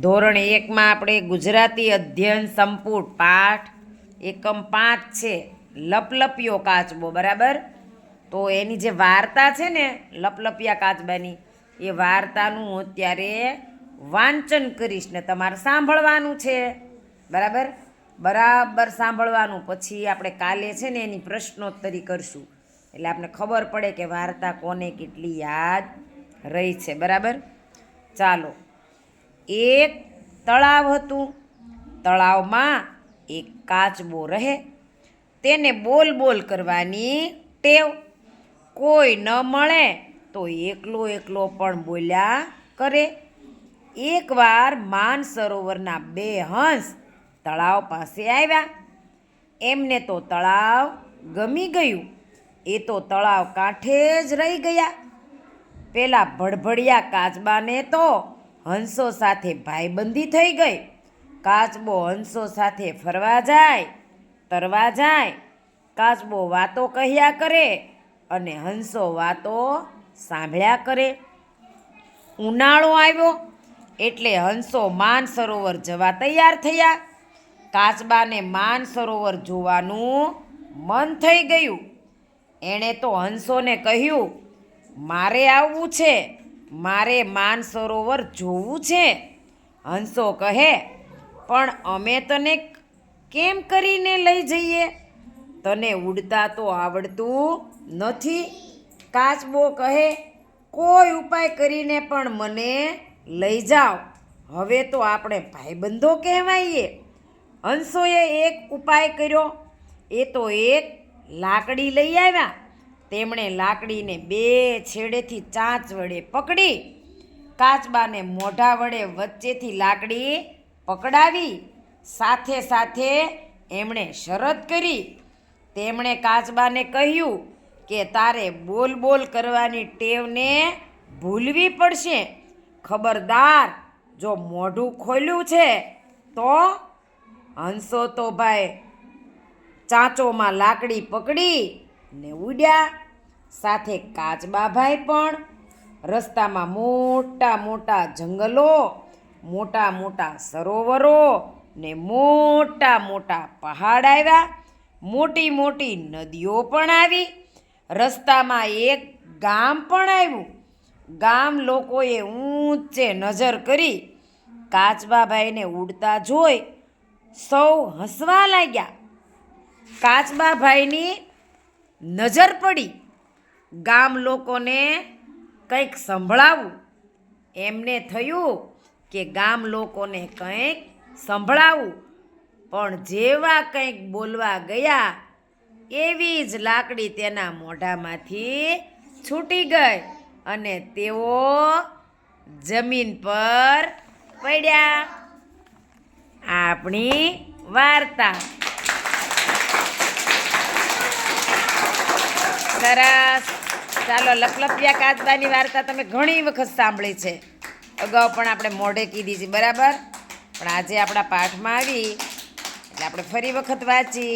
ધોરણ એકમાં આપણે ગુજરાતી અધ્યયન સંપુટ પાઠ એકમ પાંચ છે, લપલપિયો કાચબો, બરાબર? તો એની જે વાર્તા છે ને, લપલપિયા કાચબાની, એ વાર્તાનું હું અત્યારે વાંચન કરીશ ને તમારે સાંભળવાનું છે, બરાબર? બરાબર સાંભળવાનું. પછી આપણે કાલે છે ને એની પ્રશ્નોત્તરી કરશું. એટલે આપણે ખબર પડે કે વાર્તા કોને કેટલી યાદ રહી છે, બરાબર? ચાલો. એક તળાવ હતું. તળાવમાં એક કાચબો રહે. તેને બોલ બોલ કરવાની ટેવ. કોઈ ન મળે તો એકલો એકલો પણ બોલ્યા કરે. એકવાર માન સરોવરના બે હંસ તળાવ પાસે આવ્યા. એમને તો તળાવ ગમી ગયું. એ તો તળાવ કાંઠે જ રહી ગયા. પેલા ભડભડિયા કાચબાને તો હંસો સાથે ભાઈબંધી થઈ ગઈ. કાચબો હંસો સાથે ફરવા જાય, તરવા જાય. કાચબો વાતો કહ્યા કરે અને હંસો વાતો સાંભળ્યા કરે. ઉનાળો આવ્યો એટલે હંસો માન સરોવર જવા તૈયાર થયા. કાચબાને માન સરોવર જોવાનું મન થઈ ગયું. એણે તો હંસોને કહ્યું મારે આવવું છે. મારે માન સરોવર જોવું છે. હંસો કહે, પણ અમે તને કેમ કરીને લઈ જઈએ? તને ઉડતા તો આવડતું નથી. કાચબો કહે, કોઈ ઉપાય કરીને પણ મને લઈ જાઓ. હવે તો આપણે ભાઈબંધો કહેવાઈએ. હંસોએ એક ઉપાય કર્યો. એ તો એક લાકડી લઈ આવ્યા. તેમણે લાકડીને બે છેડેથી ચાંચ વડે પકડી, કાચબાને મોઢા વડે વચ્ચેથી લાકડી પકડાવી, સાથે સાથે એમણે શરત કરી. તેમણે કાચબાને કહ્યું કે તારે બોલ બોલ કરવાની ટેવને ભૂલવી પડશે. ખબરદાર, જો મોઢું ખોલ્યું છે, તો? હંસો તો ભાઈ, ચાંચોમાં લાકડી પકડી ને ઉડ્યા. સાથે કાચબાભાઈ પણ. રસ્તામાં મોટા મોટા જંગલો, મોટા મોટા સરોવરો ને મોટા મોટા પહાડ આવ્યા. મોટી મોટી નદીઓ પણ આવી. રસ્તામાં એક ગામ પણ આવ્યું. ગામ લોકોએ ઊંચે નજર કરી કાચબાભાઈને ઉડતા જોઈ સૌ હસવા લાગ્યા. કાચબાભાઈની નજર પડી. ગામ લોકોને કંઈક સંભળાવું. એમને થયું કે ગામ લોકોને કંઈક સંભળાવું. પણ જેવા કંઈક બોલવા ગયા, એવી જ લાકડી તેના મોઢામાંથી છૂટી ગઈ અને તેઓ જમીન પર પડ્યા. આપણી વાર્તા. સરસ. ચાલો લપલપિયા કાચબાની વાર્તા તમે ઘણી વખત સાંભળી છે. અગાઉ પણ આપણે મોઢે કીધી છે, બરાબર? પણ આજે આપણા પાઠમાં આવી, એટલે આપણે ફરી વખત વાંચી.